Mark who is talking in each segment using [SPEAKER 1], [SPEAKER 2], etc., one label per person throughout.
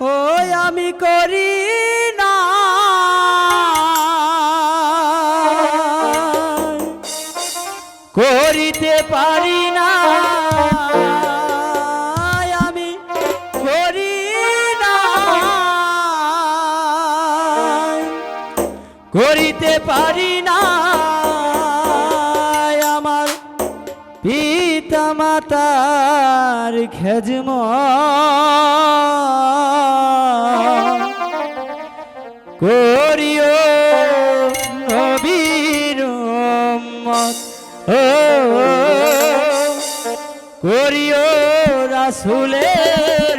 [SPEAKER 1] ওই আমি করি না। করিতে পারি না। আমি করি না। করিতে পারি না। আমার পিতা মাতার খেজমা করিও রাসুলের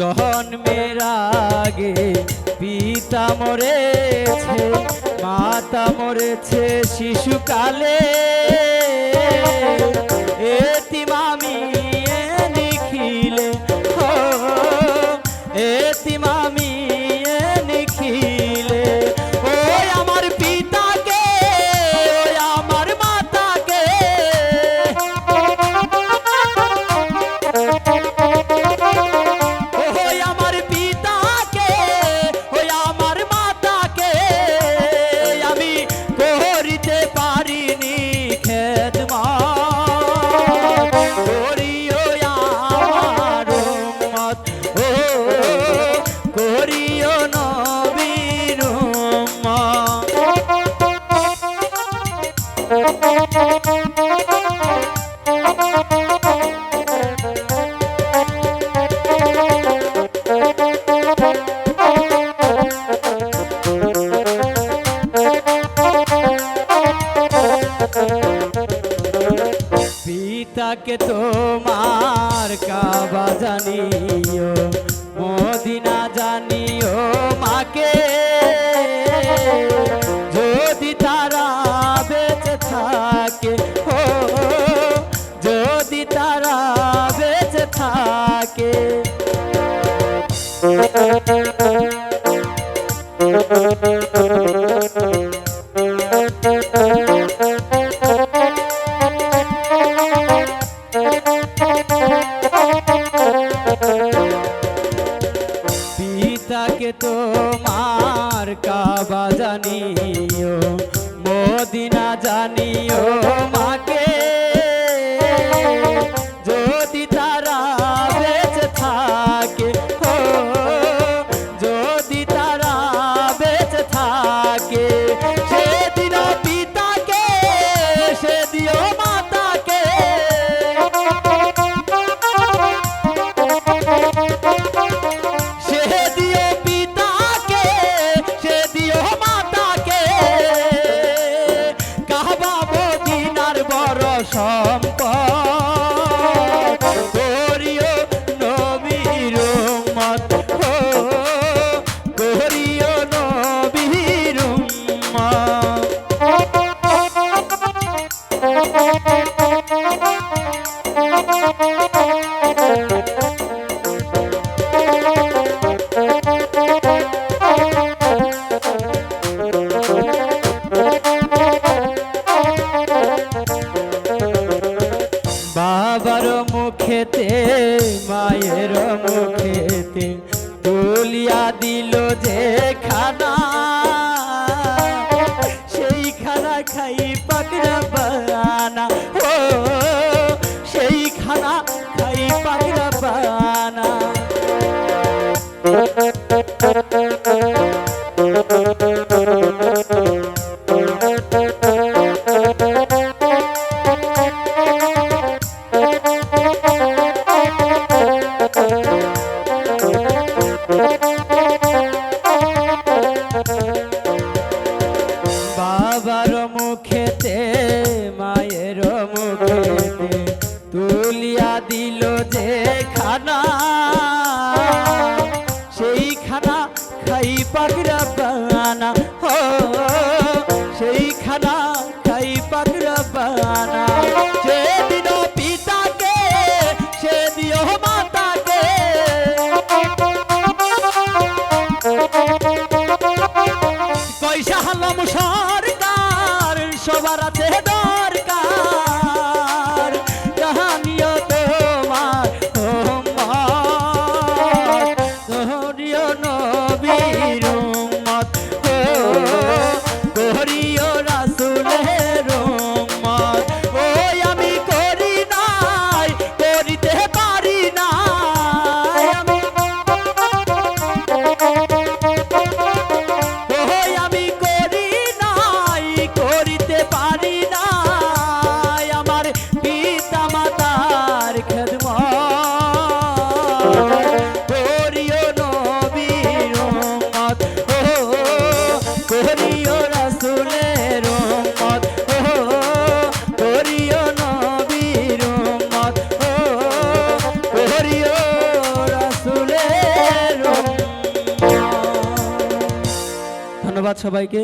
[SPEAKER 1] জন্মের আগে পিতা মরেছে মাতা মরেছে শিশুকালে। থাকে তোমার কাবা জানিও, মদিনা জানিও মাকে যদি তারা বেঁচে থাকে, ও, যদি তারা বেঁচে থাকে Thank you. জানিও বলিয়া দিল যে খানা, সেই খানা খাই পাকড়া বানা ও, সেই খানা খাই পাকড়া বানা খানা ধন্যবাদ সবাইকে।